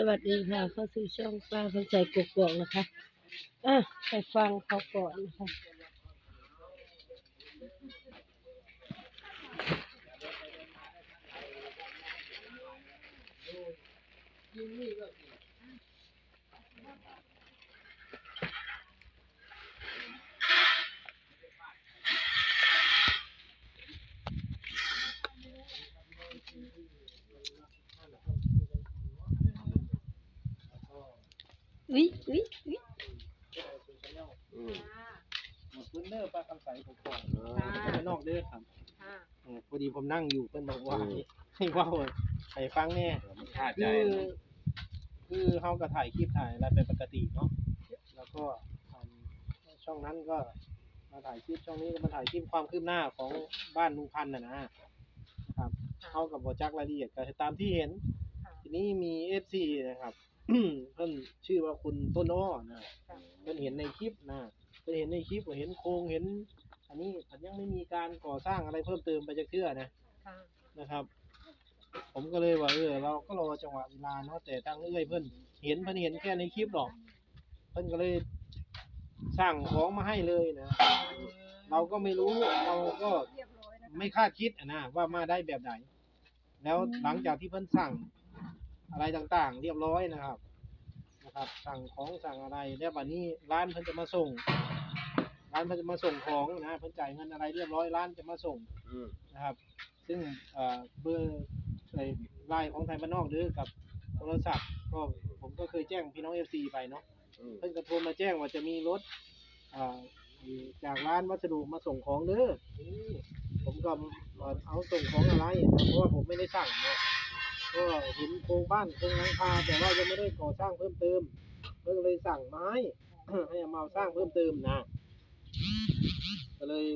สวัสดีค่ะ เข้าสู่ช่องป้าคนใจกกอกนะคะ อะ ไปฟังเขาก่อนนะคะ วิวิวิหมดพื้นเนอร์ปลาคำใสผมก่อนไปนอกเด้อครับเออพอดีผมนั่งอยู่เพิ่นบอกว่าให้ให้เว่าให้ฟังแน่ขาดใจคือคือเฮาก็ถ่ายคลิปถ่ายอะไรเป็นปกติเนาะแล้วก็ทำช่องนั้นก็มาถ่ายคลิปช่องนี้ก็มาถ่ายคลิปความคืบหน้าของบ้านลุงพันธ์น่ะนะนะครับเฮากับบ่จักรายละเอียดก็ตามที่เห็น ทีนี้มี FC นะครับ เพิ่นชื่อว่าคุณต้นอ้อนะเพิ่นเห็นในคลิปนะเพิ่นเห็นในคลิปเห็นโครงเห็น อันนี้มันยังไม่มีการก่อสร้างอะไรเพิ่มเติมไปจากเทื่อนะนะครับ ผมก็เลยว่าเออเราก็รอจังหวะเวลาเนาะแต่ทางเอื้อยเพิ่นเห็นเพิ่นเห็นแค่ในคลิปหรอกเพิ่นก็เลยสั่งของมาให้เลยนะเราก็ไม่รู้เราก็ไม่คาดคิดอะนะว่ามาได้แบบไหนแล้วหลังจากที่เพิ่นสั่ง อะไรต่างๆ เรียบร้อยนะครับนะครับ สั่งของสั่งอะไรแล้ววันนี้ร้านเพิ่นจะมาส่ง ร้านเพิ่นจะมาส่งของนะเพิ่นจ่ายเงินอะไรเรียบร้อยร้านจะมาส่งอืมนะครับ ซึ่งเอ่อเบอร์ไอ้ไลน์ของไทยบ้านนอกหรือกับโทรศัพท์ก็ผมก็เคยแจ้งพี่น้องเอฟซีไปเนาะ อืมเพิ่นก็โทรมาแจ้งว่าจะมีรถอ่าจากร้านวัสดุมาส่งของเด้อนี่ผมก็เอ่อเอาส่งของอะไรนะเพราะว่าผมไม่ได้สั่งเนาะ ก็เห็นโครงบ้านโครงหลังคาแต่ว่ายังไม่ได้ก่อสร้างเพิ่มเติมเพิ่นก็เลยสั่งไม้ ให้เอามาสร้างเพิ่มเติมนะก็เลย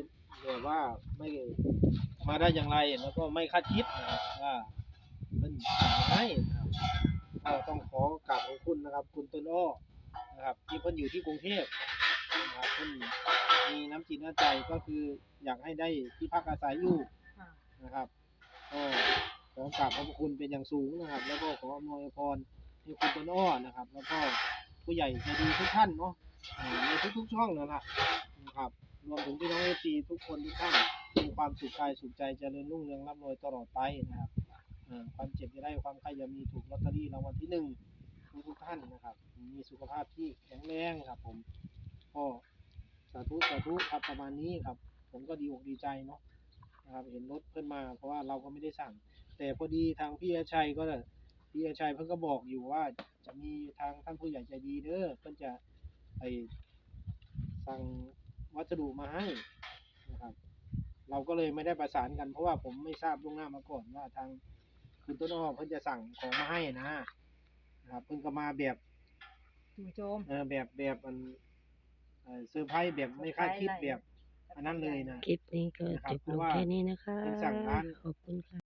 แบบว่าไม่มาได้อย่างไรแล้วก็ไม่คาดคิดนะครับว่าเพิ่นสั่งมาให้ก็ต้องขอกราบขอบคุณนะครับ คุณต้นอ้อนะครับ ที่เพิ่นอยู่ที่กรุงเทพนะครับเพิ่นมีน้ำจิตน้ำใจก็คืออยากให้ได้ที่พักอาศัยอยู่นะครับก็ ขอกราบขอบพระคุณเป็นอย่างสูงนะครับ แล้วก็ขออวยพรให้คุณต้นอ้อนะครับ แล้วก็ผู้ใหญ่ใจดีทุกท่านเนาะในทุกๆช่องนั่นแหละนะครับ รวมถึงพี่น้องเอฟีทุกคนทุกท่านมีความสุขกายสุขใจเจริญรุ่งเรืองร่ำรวยตลอดไปนะครับความเจ็บจะได้ความไข้จะมีถูกลอตเตอรี่รางวัลที่หนึ่งทุกทุกท่านนะครับ มีสุขภาพที่แข็งแรงครับ ผมก็สาธุสาธุครับประมาณนี้ครับ ผมก็ดีอกดีใจเนาะนะครับ เห็นรถเพิ่นมาเพราะว่าเราก็ไม่ได้สั่ง แต่พอดีทางพี่อาชัยก็พี่อาชัยเพิ่นก็บอกอยู่ว่า จะมีทางท่านผู้ใหญ่ใจดีเด้อเพิ่นจะไปสั่งวัสดุมาให้นะครับ เราก็เลยไม่ได้ประสานกันเพราะว่าผมไม่ทราบล่วงหน้ามาก่อนว่าทางคุณต้นอ้อเพิ่นจะสั่งของมาให้นะนะครับเพิ่นก็มาแบบจู่โจมเออแบบแบบมันเอ่อเซอร์ไพรส์แบบไม่คาดคิดแบบอันนั้นเลยนะ คลิปนี้ก็จบลงแค่นี้นะคะเป็นสั่งร้าน ขอบคุณค่ะ